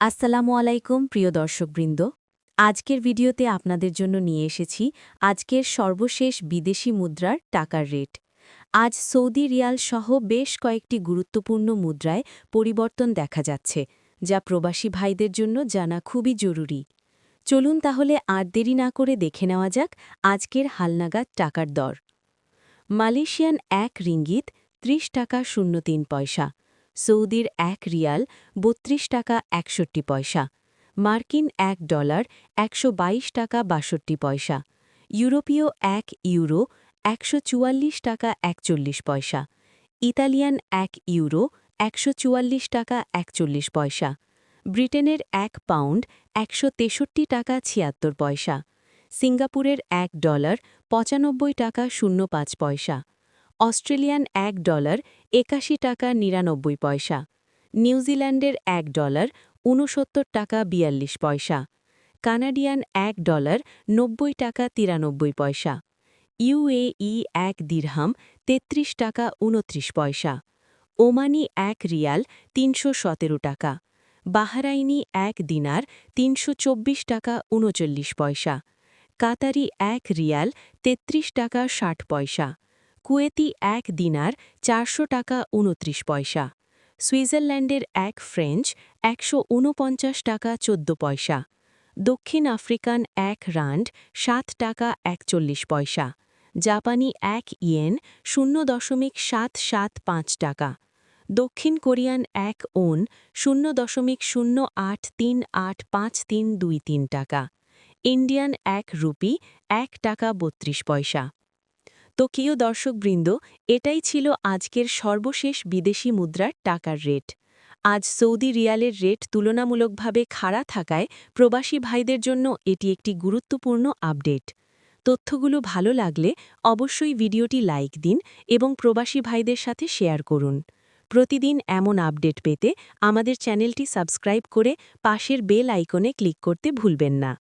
আসসালামু আলাইকুম, প্রিয় দর্শকবৃন্দ। আজকের ভিডিওতে আপনাদের জন্য নিয়ে এসেছি আজকের সর্বশেষ বিদেশি মুদ্রার টাকার রেট। আজ সৌদি রিয়াল সহ বেশ কয়েকটি গুরুত্বপূর্ণ মুদ্রায় পরিবর্তন দেখা যাচ্ছে, যা প্রবাসী ভাইদের জন্য জানা খুবই জরুরি। চলুন তাহলে আর দেরি না করে দেখে নেওয়া যাক আজকের হালনাগাদ টাকার দর। মালয়েশিয়ান এক রিঙ্গিত ত্রিশ টাকা শূন্য তিন পয়সা। সৌদির এক রিয়াল বত্রিশ টাকা একষট্টি পয়সা, মার্কিন এক ডলার একশো বাইশ টাকা বাষট্টি পয়সা, ইউরোপীয় এক ইউরো একশো চুয়াল্লিশ টাকা একচল্লিশ পয়সা, ইতালিয়ান এক ইউরো একশো চুয়াল্লিশ টাকা একচল্লিশ পয়সা, ব্রিটেনের এক পাউন্ড একশো তেষট্টি টাকা ছিয়াত্তর পয়সা, সিঙ্গাপুরের এক ডলার পঁচানব্বই টাকা শূন্য পাঁচ পয়সা অস্ট্রেলিয়ান এক ডলার একাশি টাকা নিরানব্বই পয়সা, নিউজিল্যান্ডের এক ডলার ঊনসত্তর টাকা বিয়াল্লিশ পয়সা, কানাডিয়ান এক ডলার নব্বই টাকা তিরানব্বই পয়সা ইউএই এক দিরহাম তেত্রিশ টাকা উনত্রিশ পয়সা, ওমানি এক রিয়াল তিনশো সতেরো টাকা, বাহারাইনি এক দিনার তিনশো চব্বিশ টাকা উনচল্লিশ পয়সা, কাতারি এক রিয়াল তেত্রিশ টাকা ষাট পয়সা কুয়েতি এক দিনার চারশো টাকা উনত্রিশ পয়সা, সুইজারল্যান্ডের এক ফ্রেঞ্চ একশো ঊনপঞ্চাশ টাকা চোদ্দ পয়সা, দক্ষিণ আফ্রিকান এক রান্ড সাত টাকা একচল্লিশ পয়সা, জাপানি এক ইয়েন শূন্য দশমিক সাত সাত পাঁচ টাকা, দক্ষিণ কোরিয়ান এক ওন শূন্য দশমিক শূন্য আট তিন আট পাঁচ তিন দুই তিন টাকা, ইন্ডিয়ান এক রুপি এক টাকা বত্রিশ পয়সা। তো প্রিয় দর্শকবৃন্দ, এটাই ছিল আজকের সর্বশেষ বিদেশি মুদ্রার টাকার রেট। আজ সৌদি রিয়ালের রেট তুলনামূলকভাবে খাড়া থাকায় প্রবাসী ভাইদের জন্য এটি একটি গুরুত্বপূর্ণ আপডেট। তথ্যগুলো ভালো লাগলে অবশ্যই ভিডিওটি লাইক দিন এবং প্রবাসী ভাইদের সাথে শেয়ার করুন। প্রতিদিন এমন আপডেট পেতে আমাদের চ্যানেলটি সাবস্ক্রাইব করে পাশের বেল আইকনে ক্লিক করতে ভুলবেন না।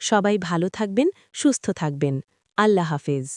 সবাই ভালো থাকবেন, সুস্থ থাকবেন। আল্লাহ হাফেজ।